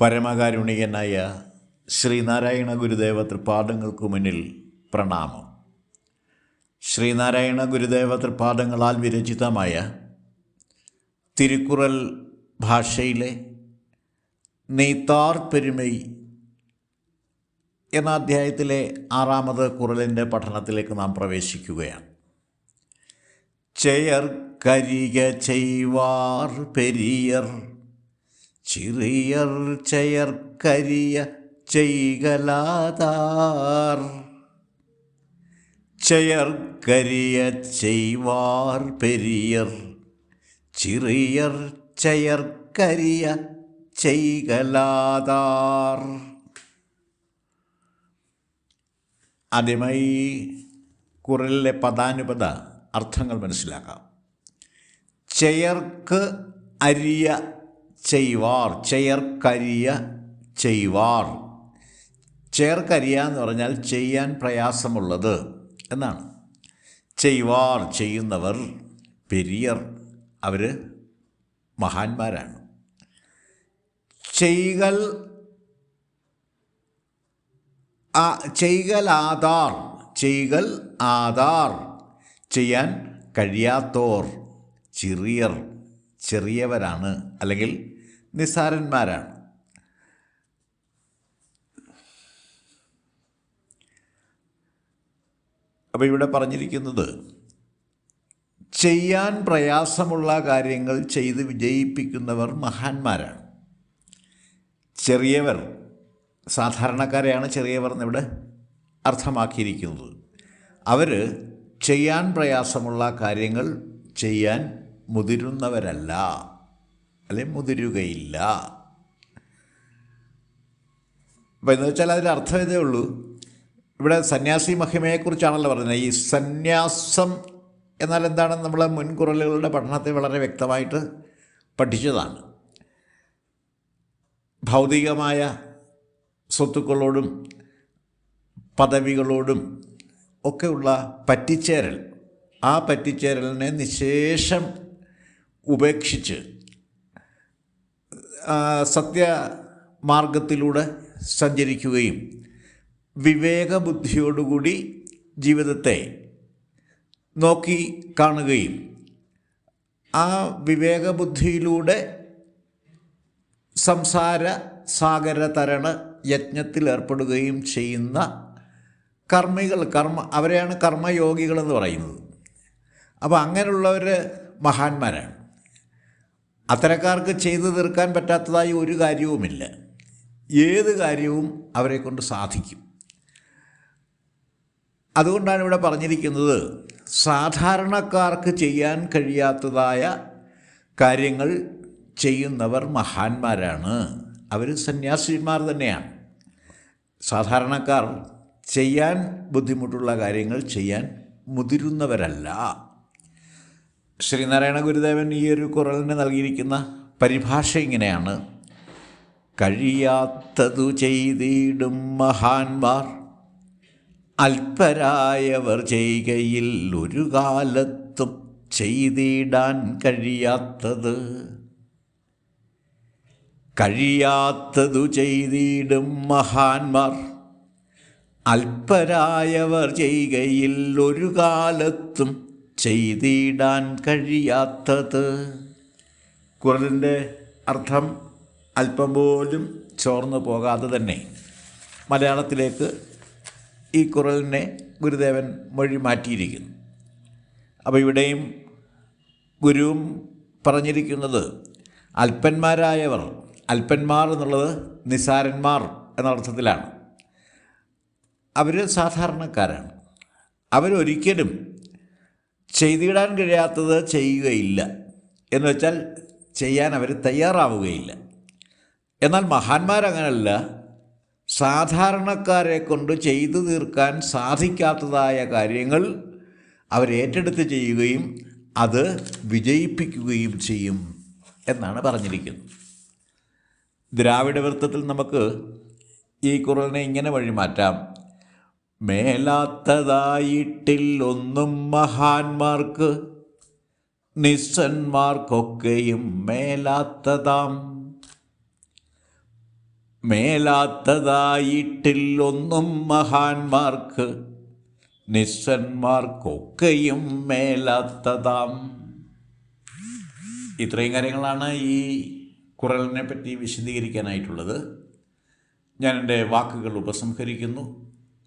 പരമകാരുണികനായ ശ്രീനാരായണ ഗുരുദേവ തൃപ്പാദങ്ങൾക്ക് മുന്നിൽ പ്രണാമം. ശ്രീനാരായണ ഗുരുദേവ തൃപ്പാദങ്ങളാൽ വിരചിതമായ തിരുക്കുറൽ ഭാഷയിലെ നെയ്ത്താർ പെരുമൈ എന്ന അധ്യായത്തിലെ ആറാമത് കുറലിന്റെ പഠനത്തിലേക്ക് നാം പ്രവേശിക്കുകയാണ്. ചെയർ കരിക ചെയ്വാർ പെരിയർ ചിറിയർ ചെയർ കരിയ ചെയ്കലാതാർ. ചെയർക്കരിയ കരിയ ചെയ്വാർ പെരിയർ. ചിറിയർ ചെയർക്കരിയ കരിയ ചെയ്കലാതാർ. ആദ്യമായി കുറലിലെ പദാനുപത അർത്ഥങ്ങൾ മനസ്സിലാക്കാം. ചെയർക്ക് അരിയ ചെയ്വാർ ചെയർക്കരിയ ചെയ്വാർ ചേർക്കരിയ എന്ന് പറഞ്ഞാൽ ചെയ്യാൻ പ്രയാസമുള്ളത് എന്നാണ്. ചെയ്വാർ ചെയ്യുന്നവർ പെരിയർ അവർ മഹാന്മാരാണ്. ചെയ്കൽ ചെയ്കൽ ആധാർ ചെയ്കൽ ആധാർ ചെയ്യാൻ കഴിയാത്തോർ ചെറിയർ ചെറിയവരാണ്. അല്ലെങ്കിൽ നിസ്സാരന്മാരാണ്. അപ്പോൾ ഇവിടെ പറഞ്ഞിരിക്കുന്നത് ചെയ്യാൻ പ്രയാസമുള്ള കാര്യങ്ങൾ ചെയ്ത് വിജയിപ്പിക്കുന്നവർ മഹാന്മാരാണ്. ചെറിയവർ സാധാരണക്കാരെയാണ് ചെറിയവർ എന്നിവിടെ അർത്ഥമാക്കിയിരിക്കുന്നത്. അവർ ചെയ്യാൻ പ്രയാസമുള്ള കാര്യങ്ങൾ ചെയ്യാൻ മുതിരുന്നവരല്ല. അല്ലെ മുതിരുകയില്ല അപ്പം എന്ന് വെച്ചാൽ അതിന്റെ അർത്ഥം ഇതേ ഉള്ളൂ. ഇവിടെ സന്യാസി മഹിമയെക്കുറിച്ചാണല്ലോ പറഞ്ഞത്. ഈ സന്യാസം എന്നാൽ എന്താണ്? നമ്മൾ മുൻകുറലുകളുടെ പഠനത്തെ വളരെ വ്യക്തമായിട്ട് പഠിച്ചതാണ്. ഭൗതികമായ സ്വത്തുക്കളോടും പദവികളോടും ഒക്കെയുള്ള പറ്റിച്ചേരൽ. ആ പറ്റിച്ചേരലിനെ നിശേഷം ഉപേക്ഷിച്ച് സത്യമാർഗത്തിലൂടെ സഞ്ചരിക്കുകയും വിവേകബുദ്ധിയോടുകൂടി ജീവിതത്തെ നോക്കി കാണുകയും ആ വിവേകബുദ്ധിയിലൂടെ സംസാര സാഗര തരണ യജ്ഞത്തിൽ ഏർപ്പെടുകയും ചെയ്യുന്ന കർമ്മികൾ കർമ്മ അവരെയാണ് കർമ്മയോഗികളെന്ന് പറയുന്നത്. അപ്പോൾ അങ്ങനെയുള്ളവർ മഹാന്മാരാണ്. അത്തരക്കാർക്ക് ചെയ്തു തീർക്കാൻ പറ്റാത്തതായി ഒരു കാര്യവുമില്ല. ഏത് കാര്യവും അവരെ കൊണ്ട് സാധിക്കും. അതുകൊണ്ടാണ് ഇവിടെ പറഞ്ഞിരിക്കുന്നത് സാധാരണക്കാർക്ക് ചെയ്യാൻ കഴിയാത്തതായ കാര്യങ്ങൾ ചെയ്യുന്നവർ മഹാന്മാരാണ്. അവർ സന്യാസിമാർ തന്നെയാണ്. സാധാരണക്കാർ ചെയ്യാൻ ബുദ്ധിമുട്ടുള്ള കാര്യങ്ങൾ ചെയ്യാൻ മുതിരുന്നവരല്ല. ശ്രീനാരായണ ഗുരുദേവൻ ഈ ഒരു കുറലിന് നൽകിയിരിക്കുന്ന പരിഭാഷ ഇങ്ങനെയാണ്. കഴിയാത്തതു ചെയ്തിടും മഹാന്മാർ അല്പരായവർ ചെയ്യുകയിൽ ഒരു കാലത്തും ചെയ്തിടാൻ കഴിയാത്തത്. കഴിയാത്തതു ചെയ്തിടും മഹാന്മാർ അല്പരായവർ ചെയ്യുകയിൽ ഒരു കാലത്തും ചെയ്തിടാൻ കഴിയാത്തത്. കുറലിന്റെ അർത്ഥം അല്പം പോലും ചോർന്നു പോകാതെ തന്നെ മലയാളത്തിലേക്ക് ഈ കുറലിനെ ഗുരുദേവൻ മൊഴി മാറ്റിയിരിക്കുന്നു. അപ്പോൾ ഇവിടെയും ഗുരുവും പറഞ്ഞിരിക്കുന്നത് അല്പന്മാരായവർ അല്പന്മാർ എന്നുള്ളത് നിസാരന്മാർ എന്ന അർത്ഥത്തിലാണ്. അവർ സാധാരണക്കാരാണ്. അവരൊരിക്കലും ചെയ്തിടാൻ കഴിയാത്തത് ചെയ്യുകയില്ല. എന്ന് വെച്ചാൽ ചെയ്യാൻ അവർ തയ്യാറാവുകയില്ല. എന്നാൽ മഹാന്മാരങ്ങനല്ല സാധാരണക്കാരെ കൊണ്ട് ചെയ്തു തീർക്കാൻ സാധിക്കാത്തതായ കാര്യങ്ങൾ അവരേറ്റെടുത്ത് ചെയ്യുകയും അത് വിജയിപ്പിക്കുകയും ചെയ്യും എന്നാണ് പറഞ്ഞിരിക്കുന്നത്. ദ്രാവിഡ വൃത്തത്തിൽ നമുക്ക് ഈ കുറലിനെ ഇങ്ങനെ വഴിമാറ്റാം. മേലാത്തതായിട്ടിൽ ഒന്നും മഹാന്മാർക്ക് നിസ്സന്മാർക്കൊക്കെയും മേലാത്തതാം. മേലാത്തതായിട്ടില്ലൊന്നും മഹാന്മാർക്ക് നിസ്സന്മാർക്കൊക്കെയും മേലാത്തതാം. ഇത്രയും കാര്യങ്ങളാണ് ഈ കുറലിനെ പറ്റി വിശദീകരിക്കാനായിട്ടുള്ളത്. ഞാൻ എന്റെ വാക്കുകൾ ഉപസംഹരിക്കുന്നു.